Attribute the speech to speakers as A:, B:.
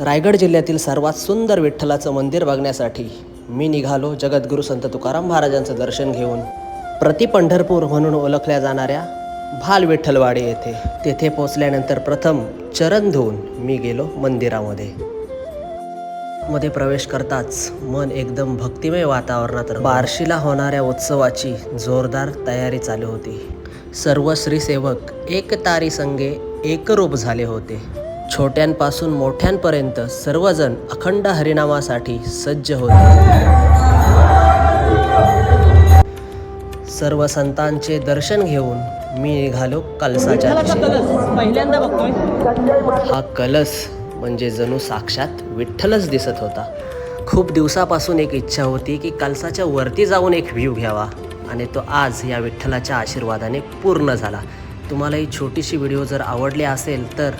A: रायगड जिल्ह्यातील सर्वात सुंदर विठ्ठलाचं मंदिर बघण्यासाठी मी निघालो जगद्गुरू संत तुकाराम महाराजांचं दर्शन घेऊन. प्रति पंढरपूर म्हणून ओळखल्या जाणाऱ्या भाल विठ्ठलवाडी येथे. तेथे पोचल्यानंतर प्रथम चरण धुवून मी गेलो मंदिरामध्ये. मध्ये प्रवेश करताच मन एकदम भक्तिमय वातावरणात रमलं. बार्शीला होणाऱ्या उत्सवाची जोरदार तयारी चालू होती. सर्व श्रीसेवक एक तारी संगे एकरूप झाले होते. छोट्यांपासून मोठ्यांपर्यंत सर्वजण अखंड हरिनामासाठी सज्ज होते. सर्व संतांचे दर्शन घेऊन मी निघालो कलसाच्या दिशेने.
B: पहिल्यांदा बघतोय.
A: हा कलस म्हणजे जणू साक्षात विठ्ठलच दिसत होता. खूप दिवसापासून एक इच्छा होती की कलसाच्या वरती जाऊन एक व्ह्यू घ्यावा आणि तो आज या विठ्ठलाच्या आशीर्वादाने पूर्ण झाला. तुम्हाला ही छोटीशी व्हिडिओ जर आवडली असेल तर